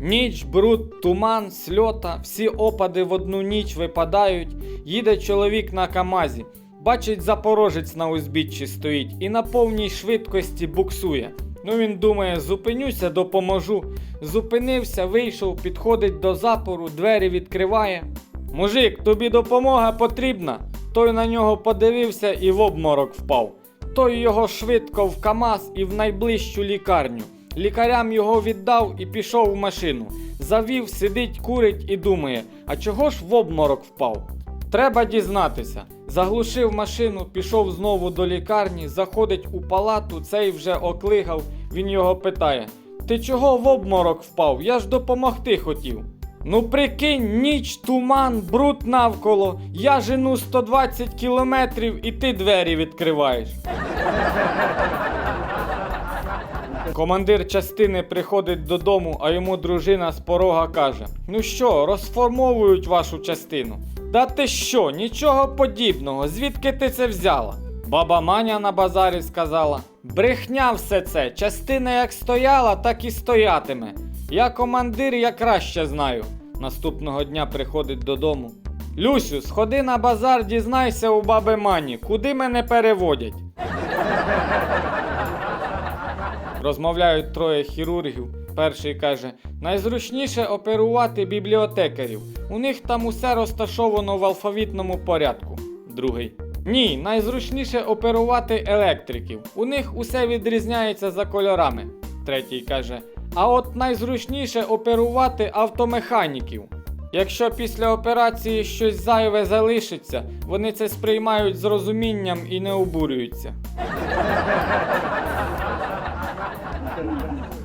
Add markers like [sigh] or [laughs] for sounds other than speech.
Ніч, бруд, туман, сльота, всі опади в одну ніч випадають. Їде чоловік на Камазі. Бачить, запорожець на узбіччі стоїть і на повній швидкості буксує. Ну він думає, зупинюся, допоможу. Зупинився, вийшов, підходить до запору, двері відкриває. Мужик, тобі допомога потрібна. Той на нього подивився і в обморок впав. Той його швидко в КАМАЗ і в найближчу лікарню. Лікарям його віддав і пішов в машину. Завів, сидить, курить і думає, а чого ж в обморок впав? Треба дізнатися. Заглушив машину, пішов знову до лікарні, заходить у палату, цей вже оклигав. Він його питає: Ти чого в обморок впав? Я ж допомогти хотів. Ну прикинь, ніч, туман, бруд навколо. Я жену 120 кілометрів і ти двері відкриваєш. Командир частини приходить додому, а йому дружина з порога каже: Ну що, розформовують вашу частину? Да ти що, нічого подібного, звідки ти це взяла? Баба Маня на базарі сказала: Брехня все це, частина як стояла, так і стоятиме. Я командир, я краще знаю. Наступного дня приходить додому. Люсю, сходи на базар, дізнайся у баби Мані, куди мене переводять. Розмовляють троє хірургів. Перший каже: найзручніше оперувати бібліотекарів. У них там усе розташовано в алфавітному порядку. Другий. Ні, найзручніше оперувати електриків. У них усе відрізняється за кольорами. Третій каже: А от найзручніше оперувати автомеханіків. Якщо після операції щось зайве залишиться, вони це сприймають з розумінням і не обурюються. Thank [laughs] you.